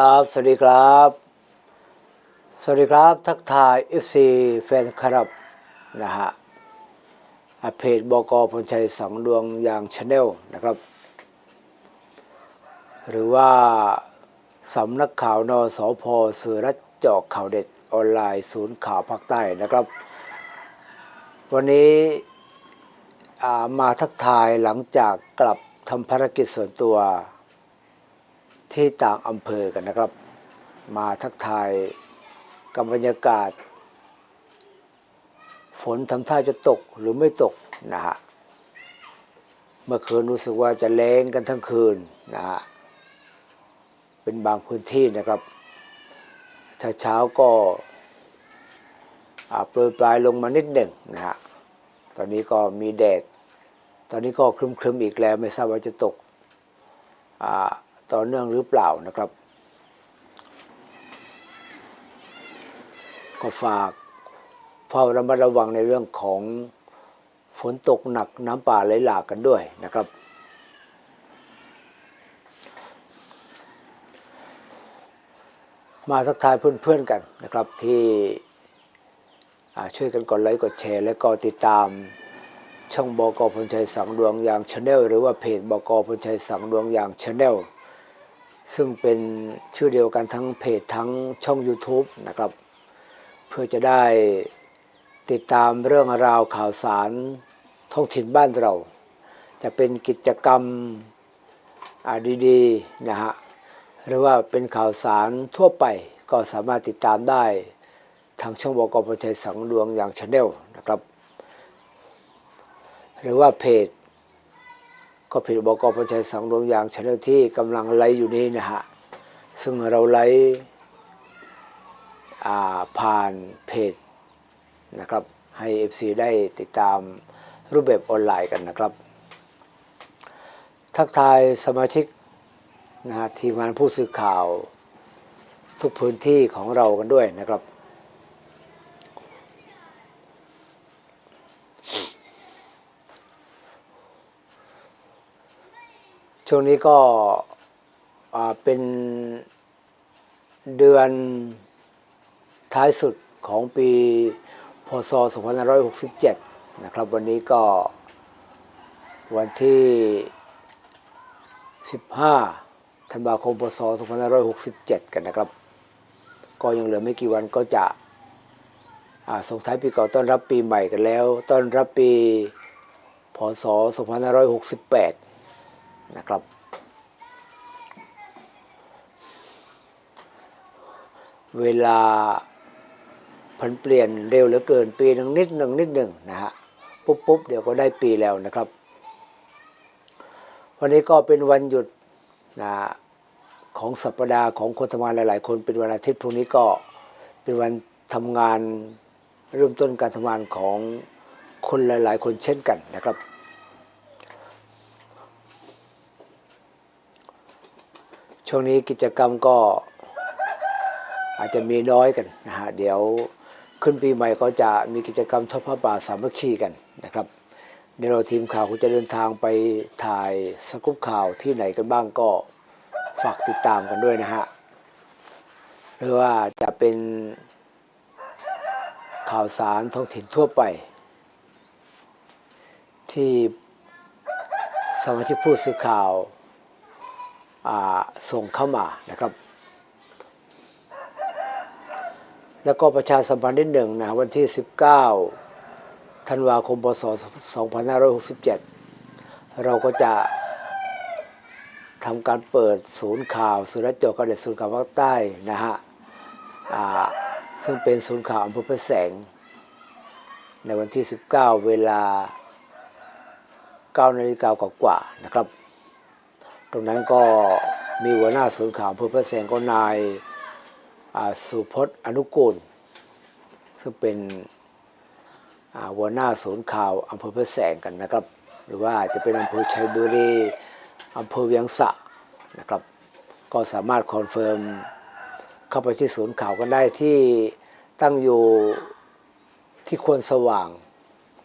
ครับ สวัสดีครับ สวัสดีครับ ทักทาย FC แฟนคลับนะฮะเพจบกพลชัยสังดวงยางชาแนลนะครับ หรือว่าสำนักข่าวนสพสื่อรัฐเจาะข่าวเด็ดออนไลน์ศูนย์ข่าวภาคใต้นะครับ วันนี้มาทักทายหลังจากกลับทำภารกิจส่วนตัว ที่ต่างอำเภอกันนะครับ มาทักทายกับบรรยากาศ ฝนทำท่าจะตกหรือไม่ตกนะฮะเมื่อคืนรู้สึกว่าจะแรงกันทั้งคืนนะฮะเป็นบางพื้นที่นะครับเช้าเช้าก็อาโปรยปลายลงมานิดหนึ่งนะฮะตอนนี้ก็มีแดด ตอนนี้ก็ครึมๆอีกแล้วไม่ทราบว่าจะตกอ่า ต่อเนื่องหรือเปล่านะครับ ก็ฝากเฝ้าระมัดระวังในเรื่องของฝนตกหนักน้ำป่าไหลหลากกันด้วยนะครับ มาทักทายเพื่อนๆกันนะครับที่ช่วยกันกดไลค์กดแชร์ และก็ติดตามช่องบกพลชัยสังดวงอย่างชาแนลหรือว่าเพจบกพลชัยสังดวงอย่างชาแนล ซึ่งเป็นชื่อเดียวกันทั้งเพจทั้งช่อง YouTube นะครับ เพื่อจะได้ติดตามเรื่องราวข่าวสารท้องถิ่นบ้านเรา จะเป็นกิจกรรมดีๆนะฮะหรือว่าเป็นข่าวสารทั่วไปก็สามารถติดตามได้ทางช่องบกพลชัยสังดวงอย่างชาแนลนะครับ หรือว่าเพจ ก็เพจบกพลชัยสังดวงยางชาแนที่กำลังไลอยู่นี้นะฮะ ซึ่งเราไลฟ์อ่าผ่านเพจนะครับ ให้ FC ได้ติดตามรูปแบบออนไลน์กันนะครับ ทักทายสมาชิกนะฮะทีมงานผู้สื่อข่าวทุกพื้นที่ของเรากันด้วยนะครับ ช่วงนี้ก็เป็นเดือนท้ายสุดของปีพศ 2567 นะครับ วันนี้ก็วันที่ 15 ธันวาคม พศ 2567 กันนะครับ ก็ยังเหลือไม่กี่วันก็จะส่งท้ายปีเก่าต้อนรับปีใหม่กันแล้ว ต้อนรับปี พศ 2568 นะครับ เวลาพันเปลี่ยนเร็วเหลือเกินปีหนึ่งนิดหนึ่งนิดหนึ่งนะฮะปุ๊บปุ๊บเดี๋ยวก็ได้ปีแล้วนะครับ วันนี้ก็เป็นวันหยุดนะของสัปดาห์ของคนทำงานหลาย ๆ คนเป็นวันอาทิตย์พรุ่งนี้ก็เป็นวันทำงานเริ่มต้นการทำงานของคนหลาย ๆ คนเช่นกันนะครับ ช่วงนี้กิจกรรมก็อาจจะมีน้อยกันนะฮะเดี๋ยวขึ้นปีใหม่ก็จะมีกิจกรรมทอดผ้าป่าสามัคคีกันนะครับเดี๋ยวเราทีมข่าวก็จะเดินทางไปถ่ายสกุปข่าวที่ไหนกันบ้างก็ฝากติดตามกันด้วยนะฮะหรือว่าจะเป็นข่าวสารท้องถิ่นทั่วไป ที่สมาชิกผู้สื่อข่าว ส่งเข้ามานะครับ แล้วก็ประชาสัมพันธ์นิดหนึ่งนะวันที่ 19 ธันวาคมพศ2567 เราก็จะทำการเปิดศูนย์ข่าวสุรจโจกระเด็ดศูนย์ข่าวภาคใต้นะฮะซึ่งเป็นศูนย์ข่าวอำเภอพระแสง ในวันที่ 19 เวลา9นาฬิกากว่าๆนะครับ ตรงนั้นก็มีหัวหน้าศูนย์ข่าวอำเภอพระแสงก็นายสุพจน์อนุกูล ซึ่งเป็นหัวหน้าศูนย์ข่าวอำเภอพระแสงกันนะครับ หรือว่าจะเป็นอำเภอชัยบุรีอำเภอเวียงสะนะครับ ก็สามารถคอนเฟิร์มเข้าไปที่ศูนย์ข่าวกันได้ที่ตั้งอยู่ที่ควรสว่าง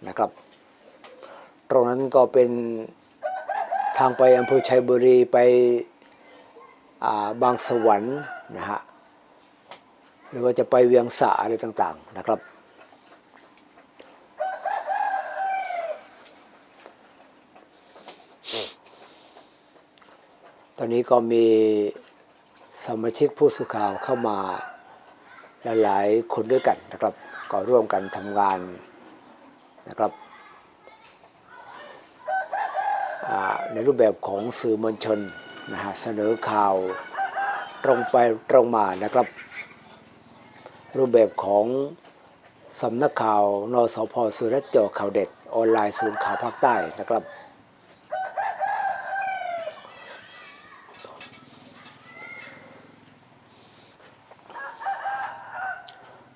นะครับ ตรงนั้นก็เป็น ทางไปอำเภอชัยบุรีไปาบางสวรรค์นะฮะหรือว่าจะไปเวียงสาอะไรต่างๆนะครับ ตอนนี้ก็มีสมาชิกผู้สื่อข่าวเข้ามาหลายๆคนด้วยกันนะครับ ก็ร่วมกันทำงานนะครับอ่า ในรูปแบบของสื่อมวลชนนะฮะเสนอข่าวตรงไปตรงมานะครับ รูปแบบของสำนักข่าวนสพสุรจอข่าวเด็ด ออนไลน์ศูนย์ข่าวภาคใต้นะครับ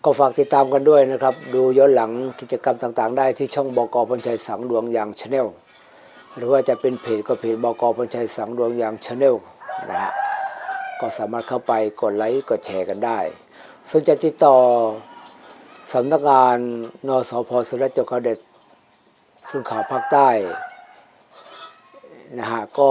ก็ฝากติดตามกันด้วยนะครับ ดูย้อนหลังกิจกรรมต่างๆ ได้ที่ช่องบกพันชัยสังดวงอย่างชาแนล หรือว่าจะเป็นเพจก็เพจบกพันชัยสังดวงยางชาแนลนะฮะก็สามารถเข้าไปกดไลค์กดแชร์กันได้ส่วนจะติดต่อสำนักงานนสพสุรจกเด็ดสุนข่าวภาคใต้นะฮะก็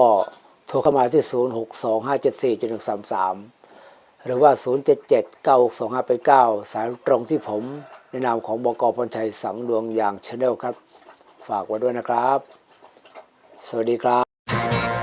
โทรเข้ามาที่ 0 6 2 5 7 4 1 3 3 หรือว่า 077 9 2 5 8 9 สายตรงที่ผมในนามของบกพรชัยสังดวงอย่างชาแนลครับ ฝากไว้ด้วยนะครับ สวัสดีครับ